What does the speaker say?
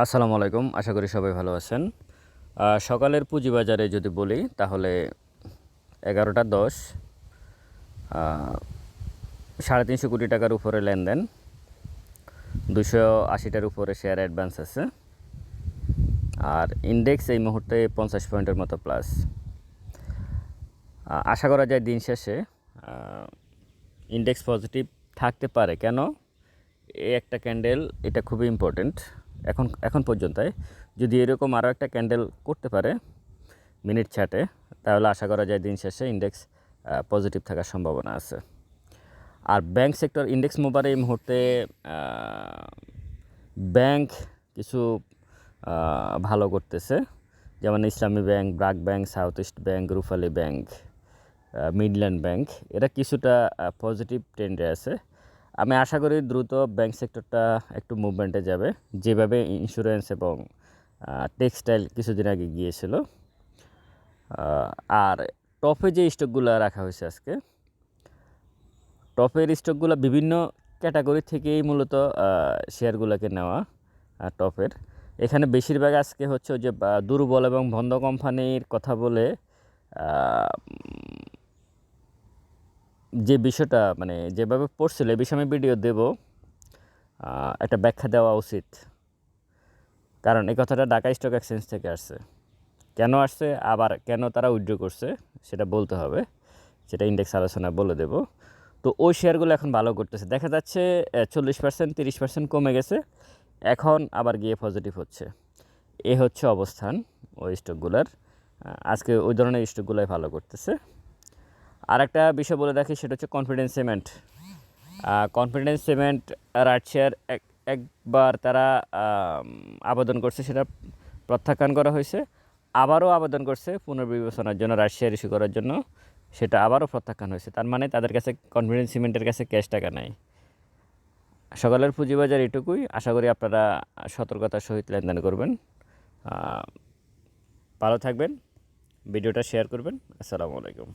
আসসালামু আলাইকুম, আশা করি সবাই ভালো আছেন। সকালের পুঁজিবাজারে যদি বলি, তাহলে এগারোটা দশ সাড়ে তিনশো কোটি টাকার উপরে লেনদেন, দুশো আশিটার উপরে শেয়ার অ্যাডভান্স আছে, আর ইন্ডেক্স এই মুহূর্তে পঞ্চাশ পয়েন্টের মতো প্লাস আশা করা যায় দিন শেষে ইন্ডেক্স পজিটিভ থাকতে পারে। কেন? এই একটা ক্যান্ডেল এটা খুবই ইম্পর্টেন্ট এখন এখন পর্যন্ত যদি এরকম আরও একটা ক্যান্ডেল করতে পারে মিনিট ছাটে তাহলে আশা করা যায় দিন শেষে ইন্ডেক্স পজিটিভ থাকার সম্ভাবনা আছে। আর ব্যাংক সেক্টর ইন্ডেক্স মোবারে এই মুহূর্তে ব্যাংক কিছু ভালো করতেছে। যেমন Islami bank, BRAC bank south east bank, Rupali bank Midland bank, এরা কিছুটা পজিটিভ ট্রেন্ডে আছে। আমি আশা করি দ্রুত ব্যাংক সেক্টরটা একটু মুভমেন্টে যাবে। যেভাবে ইন্স্যুরেন্স এবং টেক্সটাইল কিছুদিন আগে গিয়েছিল। আর টপে যে স্টকগুলো রাখা হয়েছে আজকে টপের স্টকগুলো বিভিন্ন ক্যাটাগরি থেকেই মূলত শেয়ারগুলোকে নেওয়া টপের এখানে বেশিরভাগ আজকে হচ্ছে যে দুর্বল এবং বন্ধ কোম্পানির কথা বলে যে বিষয়টা মানে যেভাবে পড়ছিল এই বিষয়ে আমি ভিডিও দেব। একটা ব্যাখ্যা দেওয়া উচিত। কারণ এই কথাটা ঢাকা স্টক এক্সচেঞ্জ থেকে আসছে। কেন আসছে, আবার কেন তারা উইথড্র করছে, সেটা বলতে হবে। সেটা ইন্ডেক্স আলোচনা বলে দেব। তো ওই শেয়ারগুলো এখন ভালো করতেছে। দেখা যাচ্ছে চল্লিশ পার্সেন্ট তিরিশ পার্সেন্ট কমে গেছে। এখন আবার গিয়ে পজিটিভ হচ্ছে। এ হচ্ছে অবস্থান ওই স্টকগুলোর আজকে ওই ধরনের স্টকগুলোই ভালো করতেছে। আর একটা বিষয় বলে রাখি, সেটা হচ্ছে কনফিডেন্স সিমেন্ট কনফিডেন্স সিমেন্ট রাশিয়ার এক, একবার তারা আবেদন করছে, সেটা প্রত্যাখ্যান করা হয়েছে, আবারও আবেদন করছে পুনর্বিবেচনার জন্য রাশিয়ার ইস্যু করার জন্য, সেটা আবারও প্রত্যাখ্যান হয়েছে। তার মানে তাদের কাছে কনফিডেন্স সিমেন্টের কাছে ক্যাশ টাকা নাই। সকালের পুঁজিবাজার এটুকুই। আশা করি আপনারা সতর্কতার সহিত লেনদেন করবেন। ভালো থাকবেন। ভিডিওটা শেয়ার করবেন। আসসালামু আলাইকুম।